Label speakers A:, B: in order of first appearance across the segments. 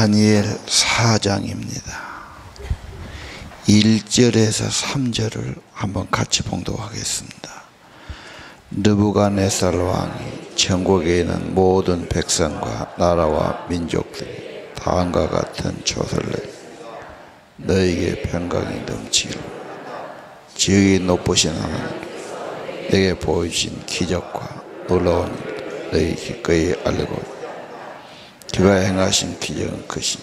A: 다니엘 4장입니다. 1절에서 3절을 한번 같이 봉독하겠습니다. 느부갓네살 왕이 전국에 있는 모든 백성과 나라와 민족들이 다음과 같은 조서를 너에게 평강이 넘치기를 지극히 높으신 하나님 내게 보여주신 기적과 놀라운 너희 기꺼이 알리고 그가 행하신 기적은 크신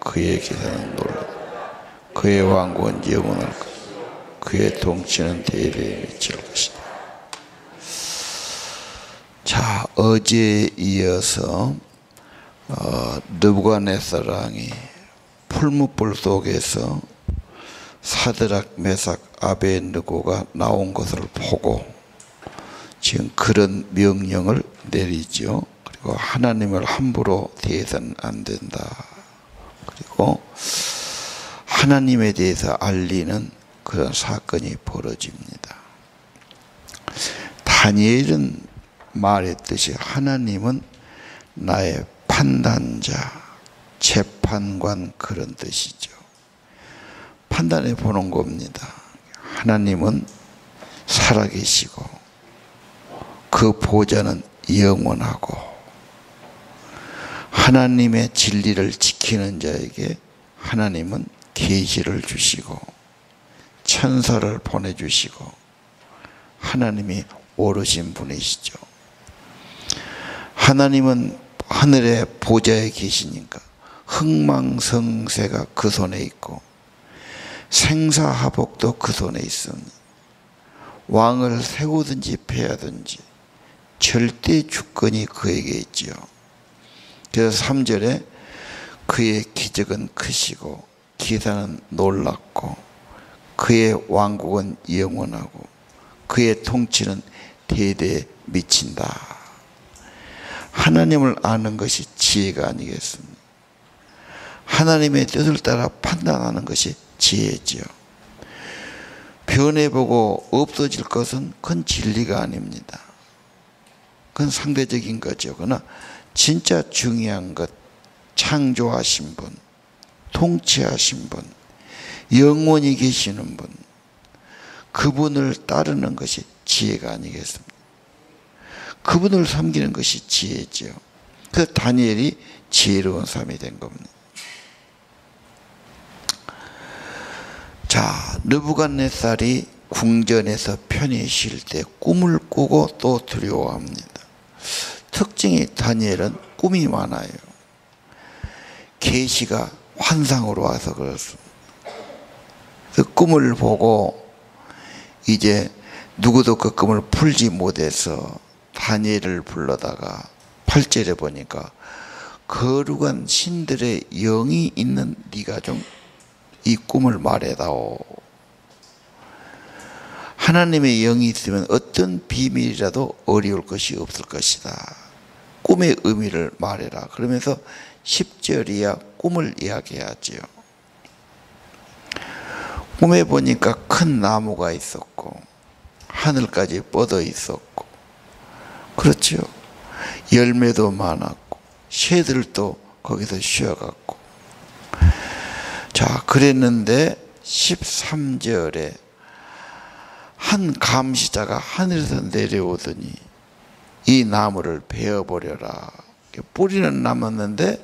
A: 그의 기사는 놀라 그의 왕국은 영원할 것 그의 통치는 대대에 미칠 것이다 자 어제에 이어서 어, 느부갓네살 왕이 풀무불 속에서 사드락 메삭 아베느고가 나온 것을 보고 지금 그런 명령을 내리죠. 하나님을 함부로 대해서는 안 된다. 그리고 하나님에 대해서 알리는 그런 사건이 벌어집니다. 다니엘은 말했듯이 하나님은 나의 판단자, 재판관 그런 뜻이죠. 판단해 보는 겁니다. 하나님은 살아계시고 그 보좌는 영원하고 하나님의 진리를 지키는 자에게 하나님은 계시를 주시고 천사를 보내주시고 하나님이 오르신 분이시죠. 하나님은 하늘의 보좌에 계시니까 흥망성쇠가 그 손에 있고 생사하복도 그 손에 있습니다. 왕을 세우든지 패하든지 절대 주권이 그에게 있지요. 그래서 3절에 그의 기적은 크시고 기사는 놀랍고 그의 왕국은 영원하고 그의 통치는 대대에 미친다. 하나님을 아는 것이 지혜가 아니겠습니까? 하나님의 뜻을 따라 판단하는 것이 지혜지요. 변해보고 없어질 것은 그건 진리가 아닙니다. 그건 상대적인 거죠. 그러나 진짜 중요한 것, 창조하신 분, 통치하신 분, 영원히 계시는 분, 그분을 따르는 것이 지혜가 아니겠습니까? 그분을 섬기는 것이 지혜죠. 그 다니엘이 지혜로운 삶이 된 겁니다. 자, 느부갓네살이 궁전에서 편히 쉴 때 꿈을 꾸고 또 두려워합니다. 특징이 다니엘은 꿈이 많아요. 계시가 환상으로 와서 그렇습니다. 그 꿈을 보고 이제 누구도 그 꿈을 풀지 못해서 다니엘을 불러다가 8절에 보니까 거룩한 신들의 영이 있는 네가 좀 이 꿈을 말해다오. 하나님의 영이 있으면 어떤 비밀이라도 어려울 것이 없을 것이다. 꿈의 의미를 말해라. 그러면서 10절이야 꿈을 이야기하지요. 꿈에 보니까 큰 나무가 있었고 하늘까지 뻗어 있었고 그렇죠. 열매도 많았고 새들도 거기서 쉬어갔고 자 그랬는데 13절에 한 감시자가 하늘에서 내려오더니 이 나무를 베어버려라 뿌리는 남았는데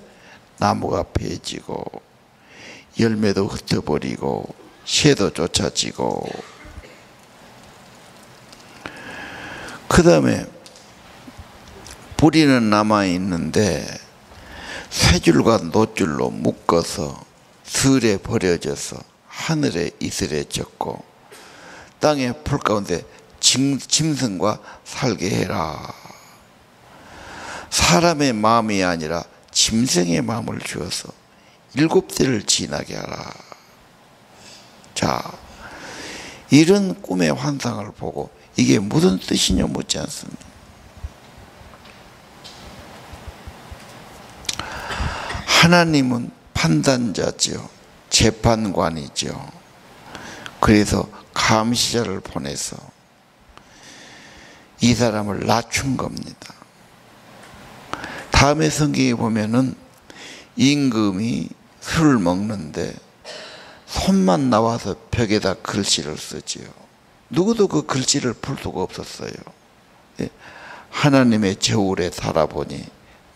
A: 나무가 베지고 열매도 흩어버리고 새도 쫓아지고 그 다음에 뿌리는 남아 있는데 세 줄과 노줄로 묶어서 들에 버려져서 하늘에 이슬에 졌고 땅의 풀 가운데 짐, 짐승과 살게 해라. 사람의 마음이 아니라 짐승의 마음을 주어서 일곱 대를 지나게 하라. 자, 이런 꿈의 환상을 보고 이게 무슨 뜻이냐 묻지 않습니다. 하나님은 판단자죠. 재판관이죠. 그래서 감시자를 보내서 이 사람을 낮춘 겁니다. 다음에 성경에 보면은 임금이 술을 먹는데 손만 나와서 벽에다 글씨를 쓰지요. 누구도 그 글씨를 풀 수가 없었어요. 예. 하나님의 저울에 살아보니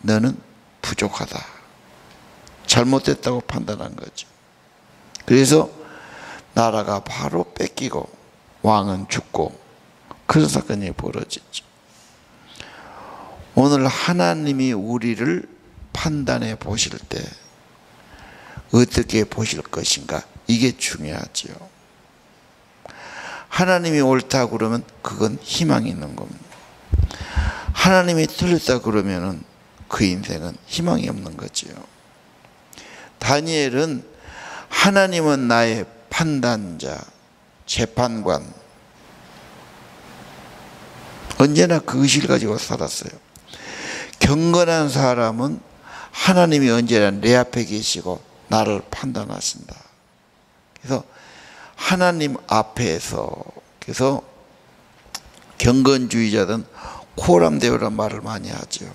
A: 너는 부족하다. 잘못됐다고 판단한 거죠. 그래서 나라가 바로 뺏기고 왕은 죽고 그런 사건이 벌어졌죠. 오늘 하나님이 우리를 판단해 보실 때 어떻게 보실 것인가 이게 중요하지요. 하나님이 옳다 그러면 그건 희망이 있는 겁니다. 하나님이 틀렸다 그러면은 그 인생은 희망이 없는 거지요. 다니엘은 하나님은 나의 판단자, 재판관 언제나 그 의식을 가지고 살았어요. 경건한 사람은 하나님이 언제나 내 앞에 계시고 나를 판단하신다. 그래서 하나님 앞에서 그래서 경건주의자들은 코람대오란 말을 많이 하죠.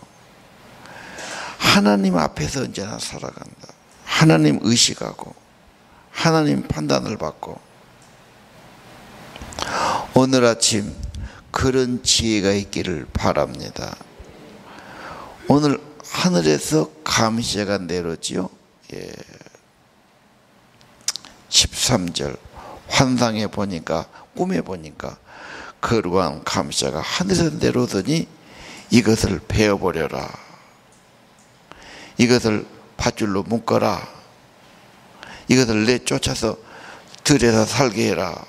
A: 하나님 앞에서 언제나 살아간다. 하나님 의식하고 하나님 판단을 받고 오늘 아침 그런 지혜가 있기를 바랍니다. 오늘 하늘에서 감시자가 내려지요. 예. 13절 환상에 보니까 꿈에 보니까 거룩한 감시자가 하늘에서 내려오더니 이것을 베어버려라. 이것을 밧줄로 묶어라. 이것을 내쫓아서 들여서 살게 해라.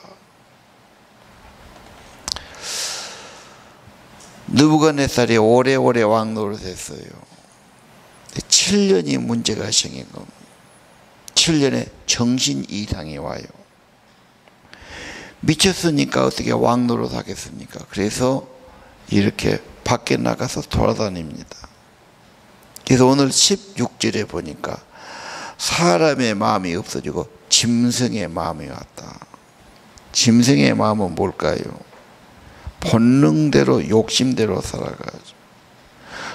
A: 느부갓네살이 오래오래 왕 노릇했어요. 7년이 문제가 생긴 겁니다. 7년에 정신 이상이 와요. 미쳤으니까 어떻게 왕 노릇 하겠습니까? 그래서 이렇게 밖에 나가서 돌아다닙니다. 그래서 오늘 16절에 보니까 사람의 마음이 없어지고 짐승의 마음이 왔다. 짐승의 마음은 뭘까요? 본능대로 욕심대로 살아가죠.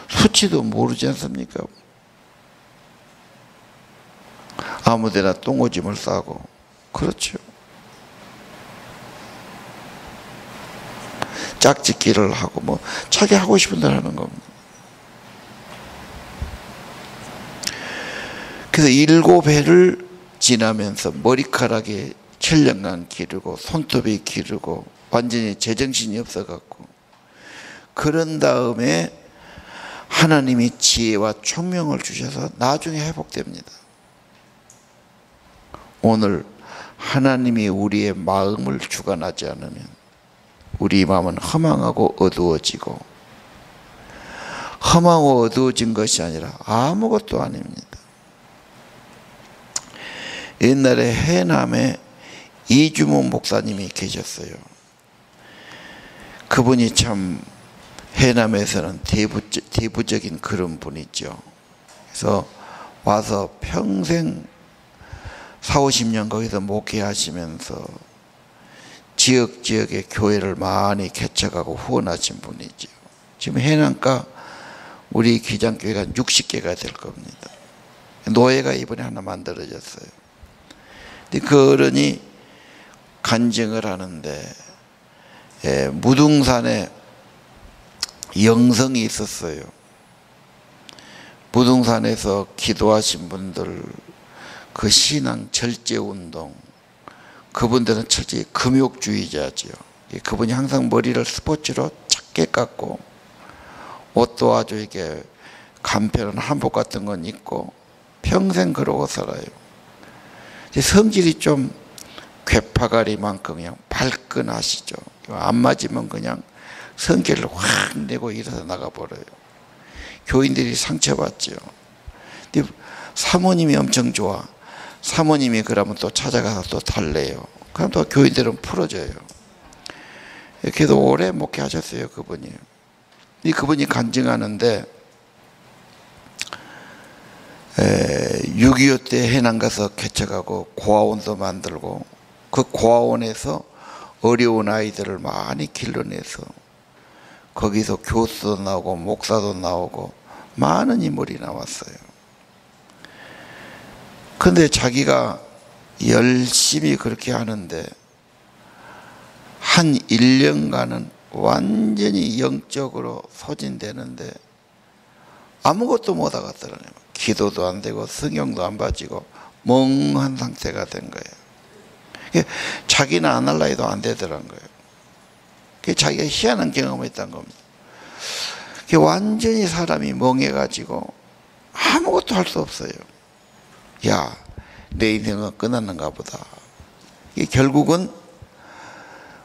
A: 수치도 모르지 않습니까? 아무데나 똥오줌을 싸고 그렇죠. 짝짓기를 하고 뭐 자기 하고 싶은 대로 하는 겁니다. 그래서 일곱 해를 지나면서 머리카락이 7년간 기르고 손톱이 기르고 완전히 제정신이 없어갖고 그런 다음에 하나님이 지혜와 총명을 주셔서 나중에 회복됩니다. 오늘 하나님이 우리의 마음을 주관하지 않으면 우리 마음은 허망하고 어두워지고 험하고 어두워진 것이 아니라 아무것도 아닙니다. 옛날에 해남에 이주문 목사님이 계셨어요. 그분이 참 해남에서는 대부, 대부적인 그런 분이죠. 그래서 와서 평생 4, 50년 거기서 목회하시면서 지역 지역의 교회를 많이 개척하고 후원하신 분이죠. 지금 해남가 우리 기장교회가 60개가 될 겁니다. 노예가 이번에 하나 만들어졌어요. 그 어른이 간증을 하는데 예, 무등산에 영성이 있었어요. 무등산에서 기도하신 분들 그 신앙 절제 운동 그분들은 철저히 금욕주의자죠. 그분이 항상 머리를 스포츠로 작게 깎고 옷도 아주 이게 간편한 한복 같은 건 입고 평생 그러고 살아요. 성질이 좀 괴파가리만큼 그냥 발끈하시죠. 안 맞으면 그냥 성질을 확 내고 일어서 나가버려요. 교인들이 상처받죠. 근데 사모님이 엄청 좋아. 사모님이 그러면 또 찾아가서 또 달래요. 그럼 또 교인들은 풀어줘요. 이렇게도 오래 목회하셨어요, 그분이. 이 그분이 간증하는데, 6.25 때 해남 가서 개척하고 고아원도 만들고, 그 고아원에서 어려운 아이들을 많이 길러내서, 거기서 교수도 나오고, 목사도 나오고, 많은 인물이 나왔어요. 근데 자기가 열심히 그렇게 하는데 한 1년간은 완전히 영적으로 소진되는데 아무것도 못 하겠더라고요. 기도도 안 되고 성경도 안 봐지고 멍한 상태가 된 거예요. 자기는 안 할라 해도 안 되더란 거예요. 자기가 희한한 경험을 했던 겁니다. 완전히 사람이 멍해가지고 아무것도 할 수 없어요. 야, 내 인생은 끝났는가 보다. 결국은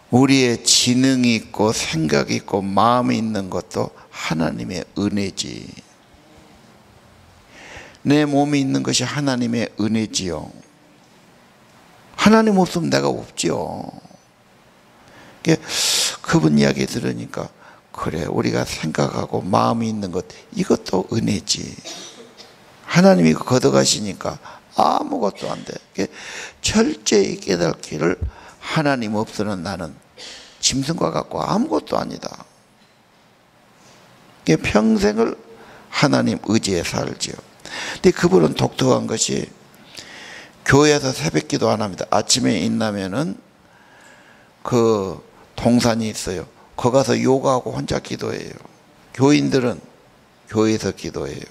A: 우리의 지능이 있고 생각이 있고 마음이 있는 것도 하나님의 은혜지. 내 몸이 있는 것이 하나님의 은혜지요. 하나님 없으면 내가 없지요. 그분 이야기 들으니까 그래 우리가 생각하고 마음이 있는 것 이것도 은혜지. 하나님이 걷어가시니까 아무것도 안 돼. 철저히 깨닫기를 하나님 없으는 나는 짐승과 같고 아무것도 아니다. 평생을 하나님 의지에 살지요. 근데 그분은 독특한 것이 교회에서 새벽 기도 안 합니다. 아침에 있나면은 그 동산이 있어요. 거 가서 요가하고 혼자 기도해요. 교인들은 교회에서 기도해요.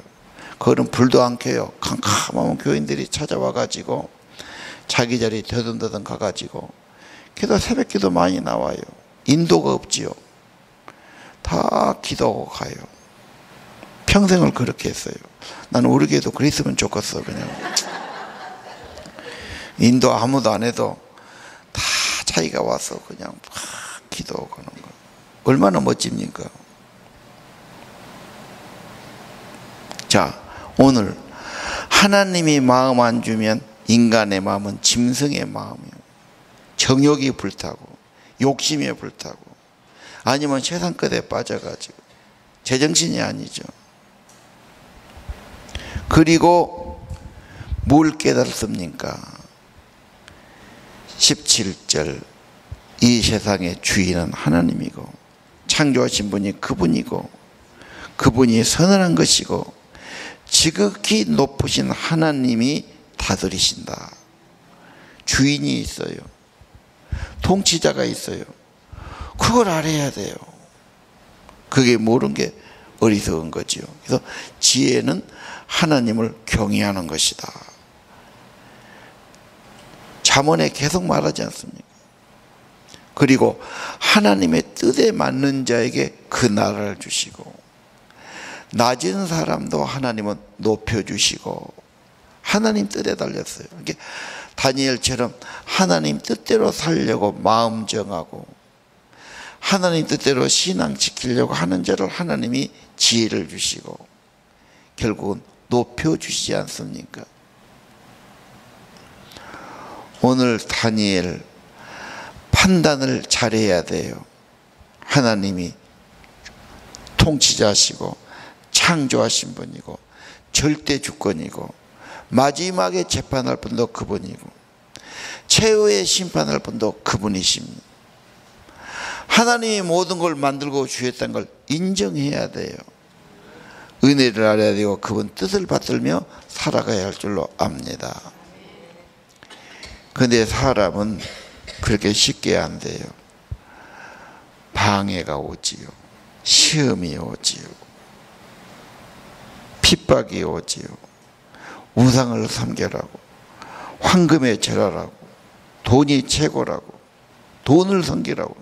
A: 그거는 불도 안 켜요. 캄캄하면 교인들이 찾아와 가지고 자기 자리 더듬더듬 가가지고 기도 새벽 기도 많이 나와요. 인도가 없지요. 다 기도하고 가요. 평생을 그렇게 했어요. 나는 우리 교회도 그랬으면 좋겠어 그냥. 인도 아무도 안 해도 다 자기가 와서 그냥 막 기도하고 하는 거. 얼마나 멋집니까? 자, 오늘 하나님이 마음 안 주면 인간의 마음은 짐승의 마음이에요. 정욕이 불타고 욕심에 불타고 아니면 세상 끝에 빠져가지고 제정신이 아니죠. 그리고 뭘 깨달습니까? 17절 이 세상의 주인은 하나님이고 창조하신 분이 그분이고 그분이 선언한 것이고 지극히 높으신 하나님이 다스리신다. 주인이 있어요. 통치자가 있어요. 그걸 알아야 돼요. 그게 모르는 게 어리석은 거지요. 그래서 지혜는 하나님을 경외하는 것이다. 잠언에 계속 말하지 않습니까? 그리고 하나님의 뜻에 맞는 자에게 그 나라를 주시고 낮은 사람도 하나님은 높여 주시고 하나님 뜻에 달렸어요. 이게 다니엘처럼 하나님 뜻대로 살려고 마음 정하고 하나님 뜻대로 신앙 지키려고 하는 자를 하나님이 지혜를 주시고 결국은 높여 주시지 않습니까? 오늘 다니엘 판단을 잘해야 돼요. 하나님이 통치자시고 창조하신 분이고 절대 주권이고 마지막에 재판할 분도 그분이고 최후의 심판할 분도 그분이십니다. 하나님이 모든 걸 만들고 주셨다는 걸 인정해야 돼요. 은혜를 알아야 되고 그분 뜻을 받들며 살아가야 할 줄로 압니다. 근데 사람은 그렇게 쉽게 안 돼요. 방해가 오지요. 시험이 오지요. 핍박이 오지요. 우상을 섬겨라고. 황금에 절하라고. 돈이 최고라고. 돈을 섬기라고.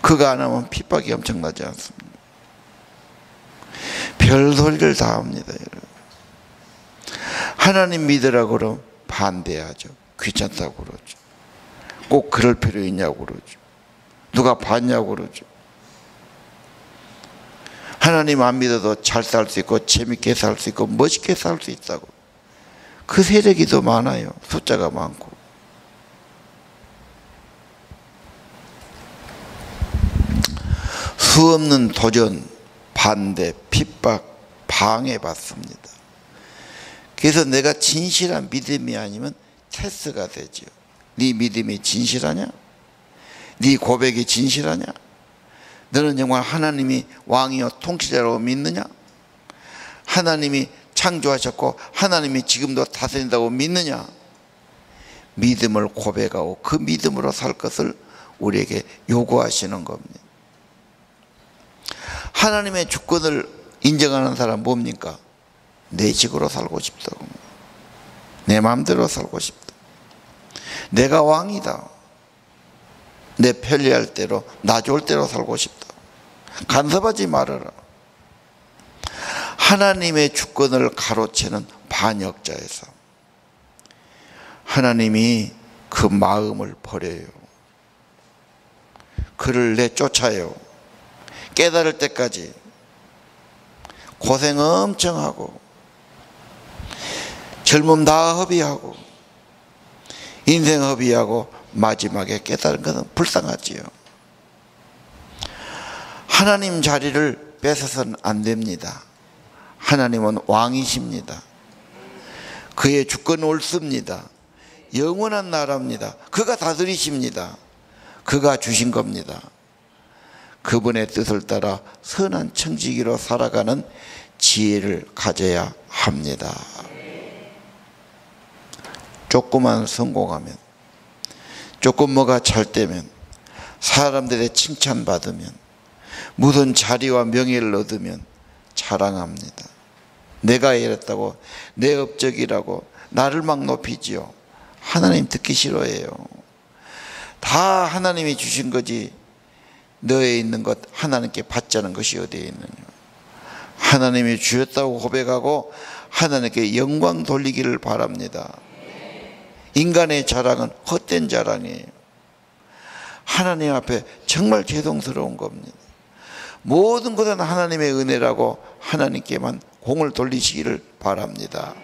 A: 그거 안 하면 핍박이 엄청나지 않습니다. 별 소리를 다 합니다. 하나님 믿으라고 그러면 반대하죠. 귀찮다고 그러죠. 꼭 그럴 필요 있냐고 그러죠. 누가 봤냐고 그러죠. 하나님 안 믿어도 잘 살 수 있고 재밌게 살 수 있고 멋있게 살 수 있다고. 그 세력이 더 많아요. 숫자가 많고. 수 없는 도전, 반대, 핍박, 방해받습니다. 그래서 내가 진실한 믿음이 아니면 테스트가 되죠. 네 믿음이 진실하냐? 네 고백이 진실하냐? 너는 정말 하나님이 왕이요 통치자라고 믿느냐? 하나님이 창조하셨고 하나님이 지금도 다스린다고 믿느냐? 믿음을 고백하고 그 믿음으로 살 것을 우리에게 요구하시는 겁니다. 하나님의 주권을 인정하는 사람 뭡니까? 내 식으로 살고 싶다고. 내 마음대로 살고 싶다. 내가 왕이다. 내 편리할 대로, 나 좋을 대로 살고 싶다. 간섭하지 말아라. 하나님의 주권을 가로채는 반역자의 삶. 하나님이 그 마음을 버려요. 그를 내쫓아요. 깨달을 때까지 고생 엄청 하고 젊음 다 허비하고 인생 허비하고 마지막에 깨달은 것은 불쌍하지요. 하나님 자리를 뺏어서는 안 됩니다. 하나님은 왕이십니다. 그의 주권 옳습니다. 영원한 나라입니다. 그가 다스리십니다. 그가 주신 겁니다. 그분의 뜻을 따라 선한 청지기로 살아가는 지혜를 가져야 합니다. 조금만 성공하면, 조금 뭐가 잘 되면, 사람들의 칭찬받으면, 무슨 자리와 명예를 얻으면 자랑합니다. 내가 이랬다고, 내 업적이라고 나를 막 높이지요. 하나님 듣기 싫어해요. 다 하나님이 주신 거지 너에 있는 것 하나님께 받자는 것이 어디에 있느냐. 하나님이 주셨다고 고백하고 하나님께 영광 돌리기를 바랍니다. 인간의 자랑은 헛된 자랑이에요. 하나님 앞에 정말 죄송스러운 겁니다. 모든 것은 하나님의 은혜라고 하나님께만 공을 돌리시기를 바랍니다.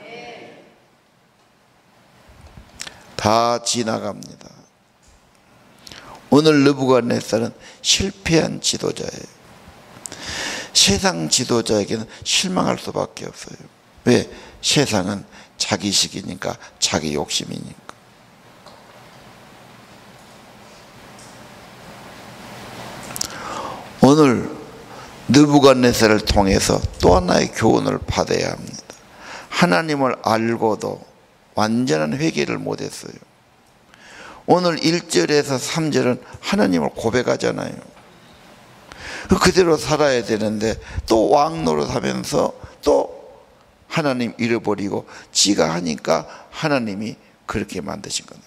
A: 다 지나갑니다. 오늘 느부갓네살은 실패한 지도자예요. 세상 지도자에게는 실망할 수밖에 없어요. 왜? 세상은 자기식이니까 자기 욕심이니까. 오늘 느부갓네살을 통해서 또 하나의 교훈을 받아야 합니다. 하나님을 알고도 완전한 회개를 못했어요. 오늘 1절에서 3절은 하나님을 고백하잖아요. 그대로 살아야 되는데 또 왕 노릇하면서 또 하나님 잃어버리고 지가 하니까 하나님이 그렇게 만드신 거예요.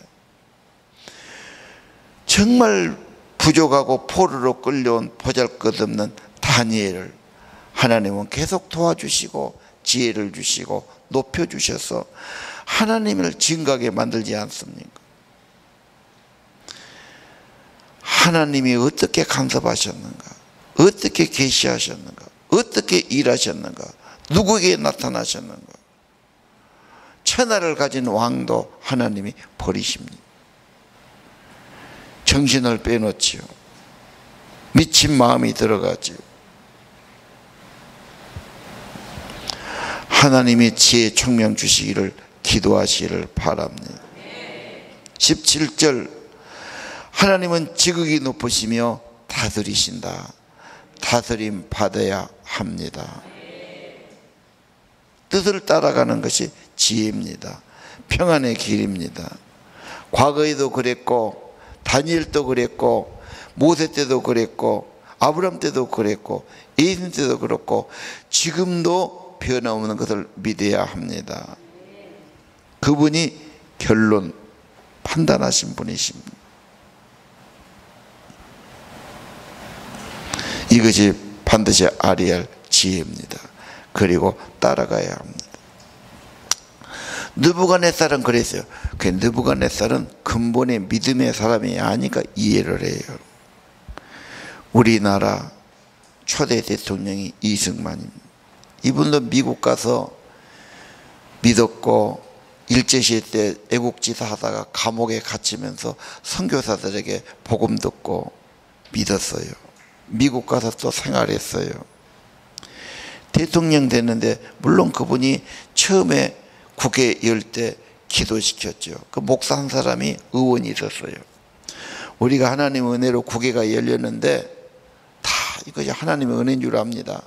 A: 정말 부족하고 포로로 끌려온 보잘것없는 다니엘을 하나님은 계속 도와주시고 지혜를 주시고 높여주셔서 하나님을 진각에 만들지 않습니까? 하나님이 어떻게 간섭하셨는가? 어떻게 계시하셨는가? 어떻게 일하셨는가? 누구에게 나타나셨는가? 천하를 가진 왕도 하나님이 버리십니다. 정신을 빼놓지요. 미친 마음이 들어가지요. 하나님이 지혜 총명 주시기를 기도하시기를 바랍니다. 17절 하나님은 지극히 높으시며 다스리신다. 다스림 받아야 합니다. 뜻을 따라가는 것이 지혜입니다. 평안의 길입니다. 과거에도 그랬고 다니엘도 그랬고 모세 때도 그랬고 아브람 때도 그랬고 예수 때도 그렇고 지금도 변함없는 것을 믿어야 합니다. 그분이 결론 판단하신 분이십니다. 이것이 반드시 할 지혜입니다. 그리고 따라가야 합니다. 느부갓네살은 그랬어요. 그 느부갓네살은 근본의 믿음의 사람이 아니까 이해를 해요. 우리나라 초대 대통령이 이승만입니다. 이분도 미국 가서 믿었고 일제시대 때 애국지사 하다가 감옥에 갇히면서 선교사들에게 복음 듣고 믿었어요. 미국 가서 또 생활했어요. 대통령 됐는데 물론 그분이 처음에 국회 열 때 기도시켰죠. 그 목사 한 사람이 의원이 있었어요. 우리가 하나님 은혜로 국회가 열렸는데 다 이것이 하나님의 은혜인 줄 압니다.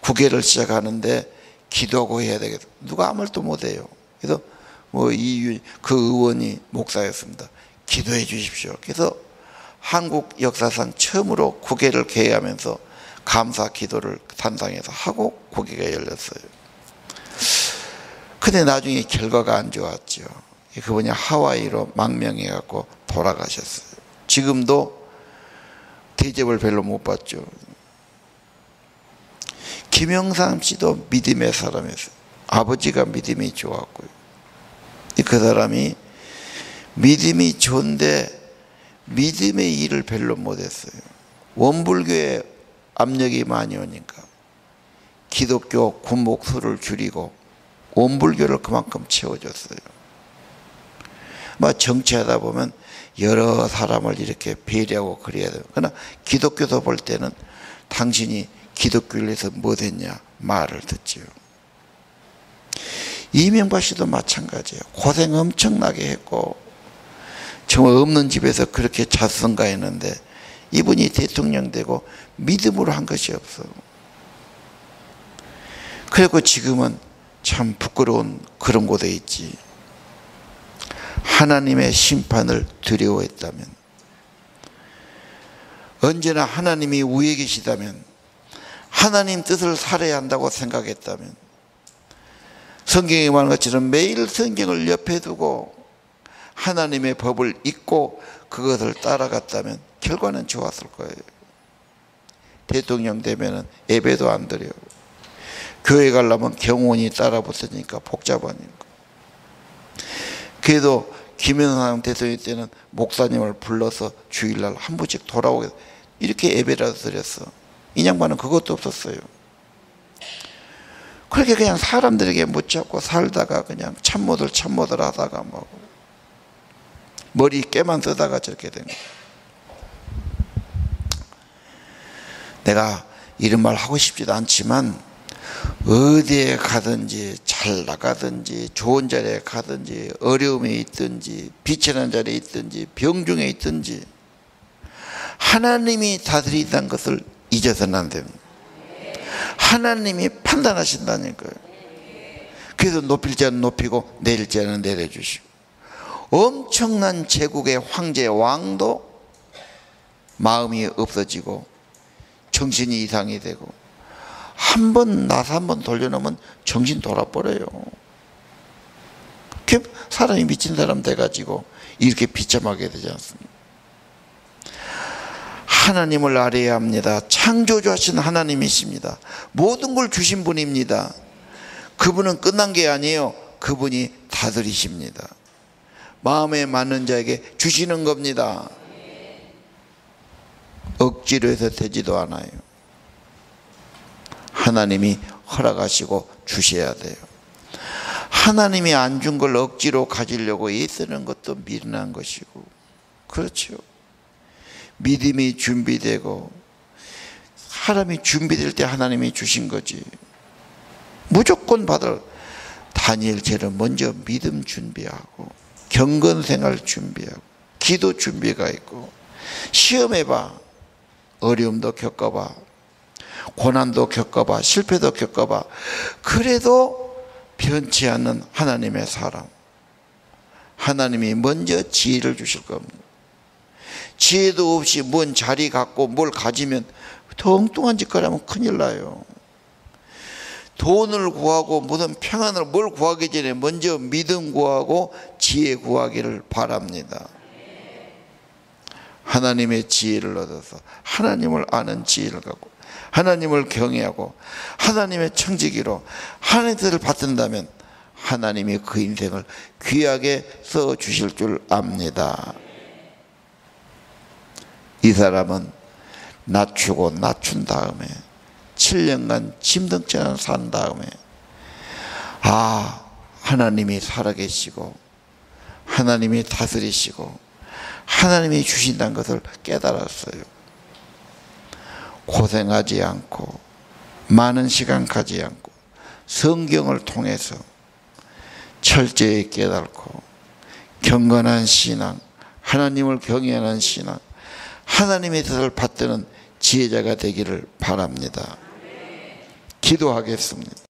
A: 국회를 시작하는데 기도하고 해야 되겠다. 누가 아무 말도 못해요. 그래서 뭐 이 그 의원이 목사였습니다. 기도해 주십시오. 그래서 한국 역사상 처음으로 국회를 개회하면서 감사 기도를 단상에서 하고 국회가 열렸어요. 근데 나중에 결과가 안 좋았죠. 그분이 하와이로 망명해 갖고 돌아가셨어요. 지금도 대접을 별로 못 받죠. 김영삼 씨도 믿음의 사람이었어요. 아버지가 믿음이 좋았고요. 그 사람이 믿음이 좋은데 믿음의 일을 별로 못했어요. 원불교에 압력이 많이 오니까 기독교 군목 수를 줄이고 원불교를 그만큼 채워줬어요. 뭐 정치하다 보면 여러 사람을 이렇게 배려하고 그래야 돼요. 그러나 기독교도 볼 때는 당신이 기독교를 위해서 뭐했냐 말을 듣지요. 이명박 씨도 마찬가지예요. 고생 엄청나게 했고 정말 없는 집에서 그렇게 자선가 했는데 이분이 대통령 되고 믿음으로 한 것이 없어. 그리고 지금은 참 부끄러운 그런 곳에 있지. 하나님의 심판을 두려워했다면 언제나 하나님이 우에 계시다면 하나님 뜻을 살아야 한다고 생각했다면 성경에 말한 것처럼 매일 성경을 옆에 두고 하나님의 법을 잊고 그것을 따라갔다면 결과는 좋았을 거예요. 대통령 되면은 예배도 안 드려요. 교회 가려면 경호원이 따라 붙으니까 복잡하니까. 그래도 김영삼 대통령 때는 목사님을 불러서 주일날 한 번씩 돌아오게 이렇게 예배라도 드렸어. 이 양반은 그것도 없었어요. 그렇게 그냥 사람들에게 묻잡고 살다가 그냥 참모들 참모들 하다가 뭐 머리 깨만 쓰다가 저렇게 된 거예요. 내가 이런 말 하고 싶지도 않지만 어디에 가든지 잘 나가든지 좋은 자리에 가든지 어려움에 있든지 비천한 자리에 있든지 병중에 있든지 하나님이 다스린다는 것을 잊어서는 안 됩니다. 하나님이 판단하신다니까요. 그래서 높일 자는 높이고 내릴 자는 내려주시고 엄청난 제국의 황제 왕도 마음이 없어지고 정신이 이상이 되고 한 번 나서 한 번 돌려놓으면 정신 돌아버려요. 사람이 미친 사람 돼가지고 이렇게 비참하게 되지 않습니까? 하나님을 알아야 합니다. 창조주하신 하나님이십니다. 모든 걸 주신 분입니다. 그분은 끝난 게 아니에요. 그분이 다스리십니다. 마음에 맞는 자에게 주시는 겁니다. 억지로 해서 되지도 않아요. 하나님이 허락하시고 주셔야 돼요. 하나님이 안 준 걸 억지로 가지려고 애쓰는 것도 미련한 것이고 그렇죠. 믿음이 준비되고 사람이 준비될 때 하나님이 주신 거지. 무조건 받을 다니엘처럼 먼저 믿음 준비하고 경건 생활 준비하고 기도 준비가 있고 시험해봐 어려움도 겪어봐. 고난도 겪어봐. 실패도 겪어봐. 그래도 변치 않는 하나님의 사람. 하나님이 먼저 지혜를 주실 겁니다. 지혜도 없이 뭔 자리 갖고 뭘 가지면 더 엉뚱한 짓 거라면 큰일 나요. 돈을 구하고 무슨 평안을 뭘 구하기 전에 먼저 믿음 구하고 지혜 구하기를 바랍니다. 하나님의 지혜를 얻어서 하나님을 아는 지혜를 갖고 하나님을 경외하고 하나님의 청지기로 하나님의 뜻을 받든다면 하나님이 그 인생을 귀하게 써 주실 줄 압니다. 이 사람은 낮추고 낮춘 다음에 7년간 짐승처럼 산 다음에 아 하나님이 살아계시고 하나님이 다스리시고 하나님이 주신다는 것을 깨달았어요. 고생하지 않고 많은 시간 가지 않고 성경을 통해서 철저히 깨닫고 경건한 신앙, 하나님을 경외하는 신앙, 하나님의 뜻을 받드는 지혜자가 되기를 바랍니다. 기도하겠습니다.